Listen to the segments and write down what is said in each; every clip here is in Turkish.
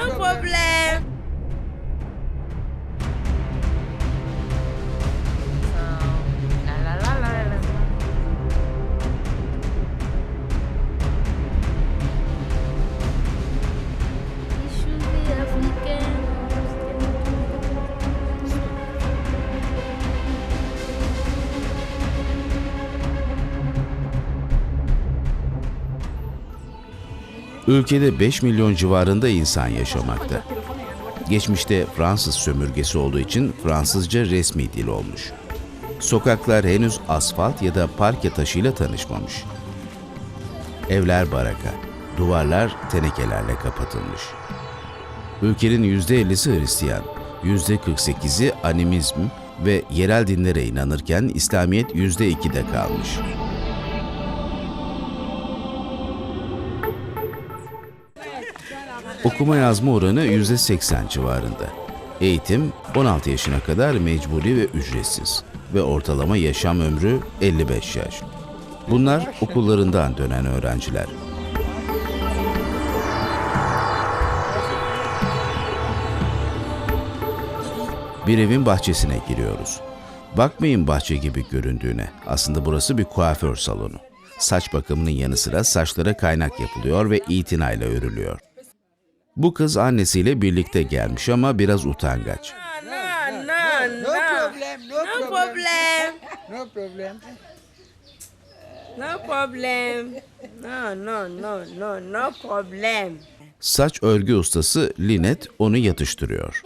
No problem. Ülkede 5 milyon civarında insan yaşamakta. Geçmişte Fransız sömürgesi olduğu için Fransızca resmi dil olmuş. Sokaklar henüz asfalt ya da parke taşıyla tanışmamış. Evler baraka, duvarlar tenekelerle kapatılmış. Ülkenin %50'si Hristiyan, %48'i animizm ve yerel dinlere inanırken İslamiyet %2'de kalmış. Okuma yazma oranı %80 civarında. Eğitim 16 yaşına kadar mecburi ve ücretsiz ve ortalama yaşam ömrü 55 yaş. Bunlar okullarından dönen öğrenciler. Bir evin bahçesine giriyoruz. Bakmayın bahçe gibi göründüğüne. Aslında burası bir kuaför salonu. Saç bakımının yanı sıra saçlara kaynak yapılıyor ve itinayla örülüyor. Bu kız annesiyle birlikte gelmiş ama biraz utangaç. No, no, no. No problem, no, No problem. problem. No problem. No problem. No, no, no, no, no problem. Saç örgü ustası Linet onu yatıştırıyor.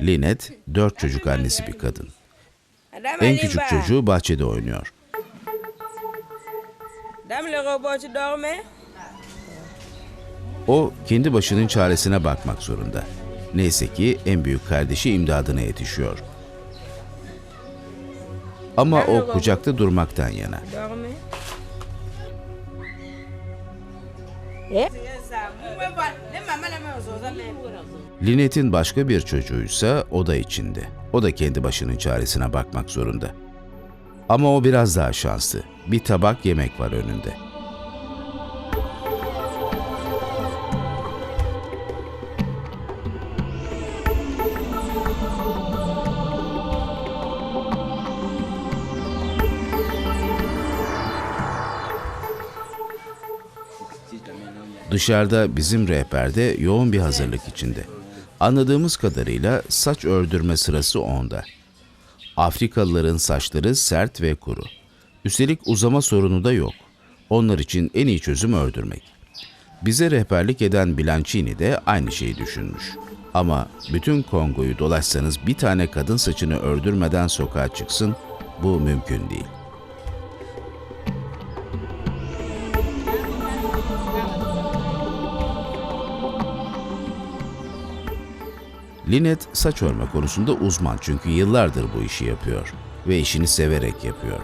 Linet, dört çocuk annesi bir kadın. En küçük çocuğu bahçede oynuyor. O kendi başının çaresine bakmak zorunda. Neyse ki en büyük kardeşi imdadına yetişiyor. Ama o kucakta durmaktan yana. Eh? Linet'in başka bir çocuğuysa o da içinde. O da kendi başının çaresine bakmak zorunda. Ama o biraz daha şanslı. Bir tabak yemek var önünde. Dışarıda bizim rehberde yoğun bir hazırlık içinde. Anladığımız kadarıyla saç ördürme sırası onda. Afrikalıların saçları sert ve kuru. Üstelik uzama sorunu da yok. Onlar için en iyi çözüm ördürmek. Bize rehberlik eden Bilancini de aynı şeyi düşünmüş. Ama bütün Kongo'yu dolaşsanız bir tane kadın saçını ördürmeden sokağa çıksın, bu mümkün değil. Linet saç örme konusunda uzman çünkü yıllardır bu işi yapıyor ve işini severek yapıyor.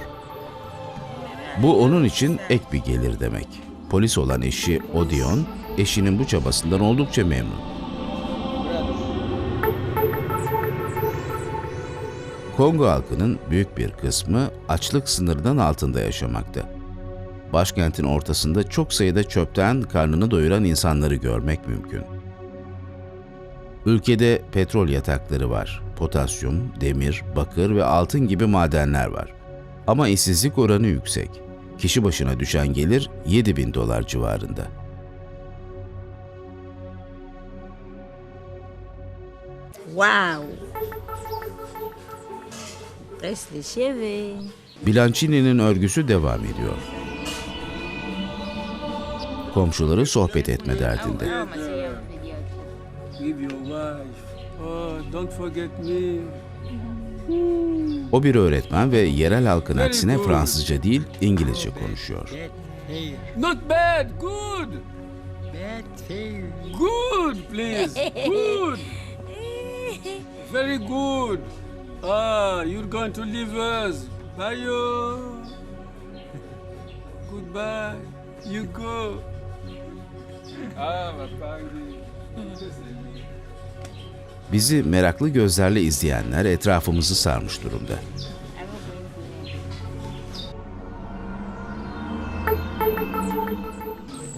Bu onun için ek bir gelir demek. Polis olan eşi Odion, eşinin bu çabasından oldukça memnun. Kongo halkının büyük bir kısmı açlık sınırından altında yaşamakta. Başkentin ortasında çok sayıda çöpten karnını doyuran insanları görmek mümkün. Ülkede petrol yatakları var. Potasyum, demir, bakır ve altın gibi madenler var. Ama işsizlik oranı yüksek. Kişi başına düşen gelir 7 bin dolar civarında. Wow. Cheveux. Bilancini'nin örgüsü devam ediyor. Komşuları sohbet etme derdinde. With your wife. Oh, don't forget me. O bir öğretmen ve yerel halkın aksine Fransızca değil İngilizce konuşuyor. Not bad, good. Good, please. Good. Very good. Ah, you're going to leave us. Bye. Goodbye. You go. Ah, Mapangi. Bizi meraklı gözlerle izleyenler etrafımızı sarmış durumda.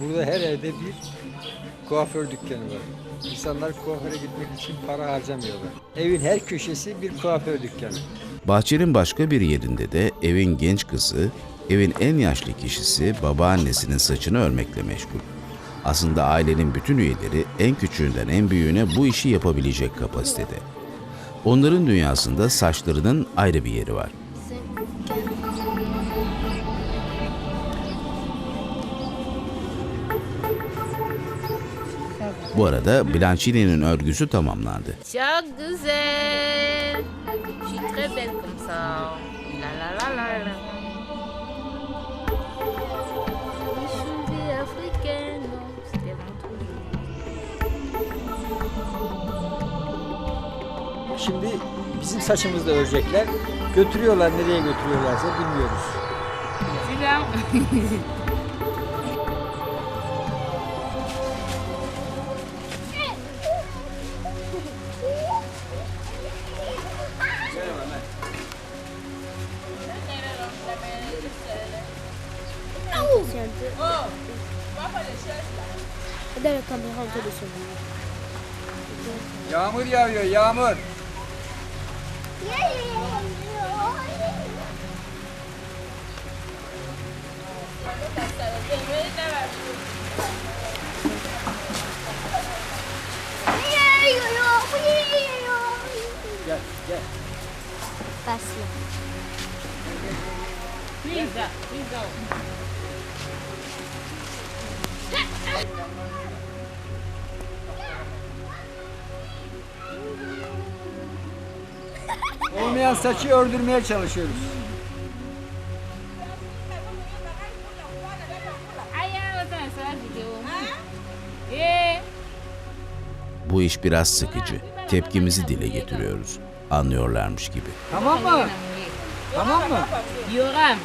Burada her evde bir kuaför dükkanı var. İnsanlar kuaföre gitmek için para harcamıyorlar. Evin her köşesi bir kuaför dükkanı. Bahçenin başka bir yerinde de evin genç kızı, evin en yaşlı kişisi babaannesinin saçını örmekle meşgul. Aslında ailenin bütün üyeleri en küçüğünden en büyüğüne bu işi yapabilecek kapasitede. Onların dünyasında saçlarının ayrı bir yeri var. Bu arada Blanchini'nin örgüsü tamamlandı. Çok güzel. Je suis. Şimdi bizim saçımızı da örecekler. Götürüyorlar nereye götürüyorlarsa bilmiyoruz. Nez. Yağmur yağıyor yağmur. Gel gel. Passe là. Please, Olmayan saçı ördürmeye çalışıyoruz. Bu iş biraz sıkıcı. Tepkimizi dile getiriyoruz. Anlıyorlarmış gibi. Tamam mı? Tamam mı? Yoram.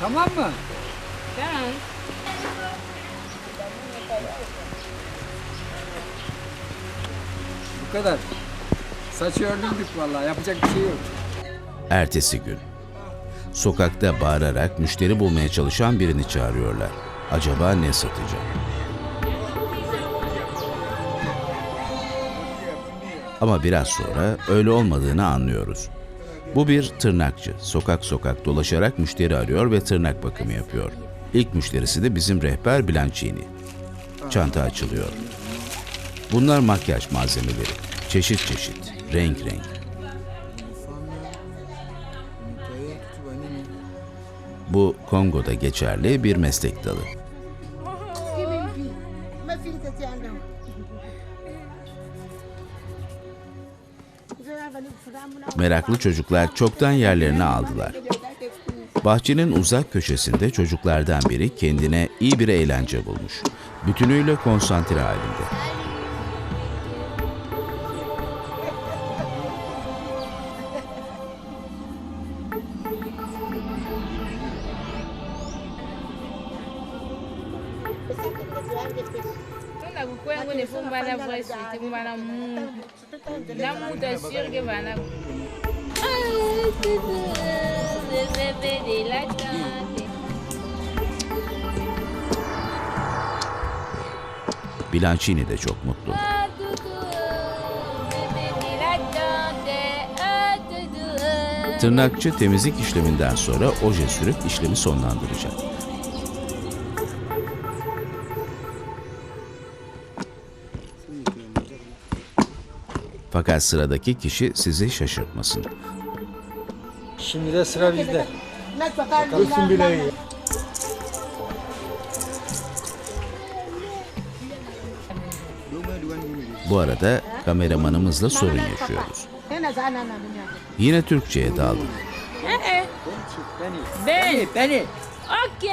Tamam mı? Tamam. Bu kadar. Saçı ördürdük vallahi yapacak bir şey yok. Ertesi gün. Sokakta bağırarak müşteri bulmaya çalışan birini çağırıyorlar. Acaba ne satacak? Ama biraz sonra öyle olmadığını anlıyoruz. Bu bir tırnakçı. Sokak sokak dolaşarak müşteri arıyor ve tırnak bakımı yapıyor. İlk müşterisi de bizim rehber Blanchini. Çanta açılıyor. Bunlar makyaj malzemeleri. Çeşit çeşit, renk renk. Bu Kongo'da geçerli bir meslek dalı. Meraklı çocuklar çoktan yerlerini aldılar. Bahçenin uzak köşesinde çocuklardan biri kendine iyi bir eğlence bulmuş. Bütünüyle konsantre halinde. Bébé de çok mutlu. Tırnakçı temizlik işleminden sonra oje sürüp işlemi sonlandıracak. Fakat sıradaki kişi sizi şaşırtmasın. Şimdi de sıra bizde. Dursun bile Bu arada kameramanımızla sorun yaşıyoruz. Yine Türkçe'ye daldık. Ben. Beni. Ok.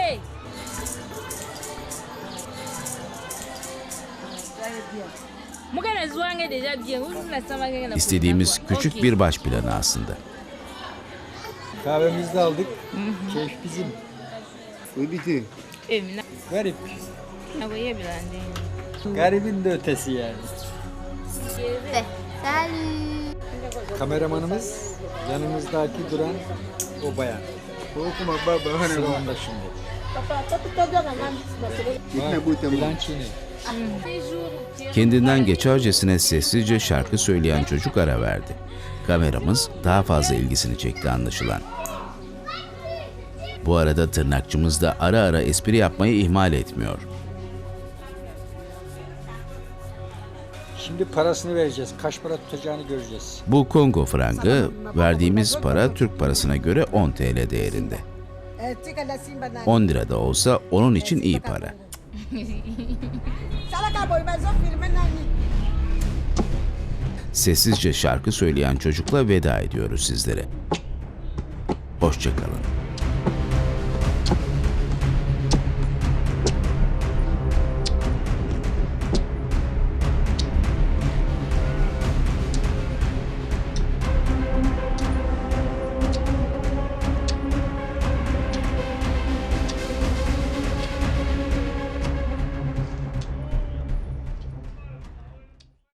İstediğimiz küçük bir baş planı aslında. Kahvemizi de aldık. Keyif bizim. Eh, mina- Garip. Garibin de ötesi yani. Kameramanımız yanımızdaki duran o bayan. Okuma baba. Sıra onda şimdi. Bilançini. Kendinden geçercesine sessizce şarkı söyleyen çocuk ara verdi. Kameramız daha fazla ilgisini çekti anlaşılan. Bu arada tırnakçımız da ara ara espri yapmayı ihmal etmiyor. Şimdi parasını vereceğiz. Kaç para tutacağını göreceğiz. Bu Kongo frangı verdiğimiz para Türk parasına göre 10 TL değerinde. 10 lira da olsa onun için iyi para. Sessizce şarkı söyleyen çocukla veda ediyoruz sizlere. Hoşçakalın.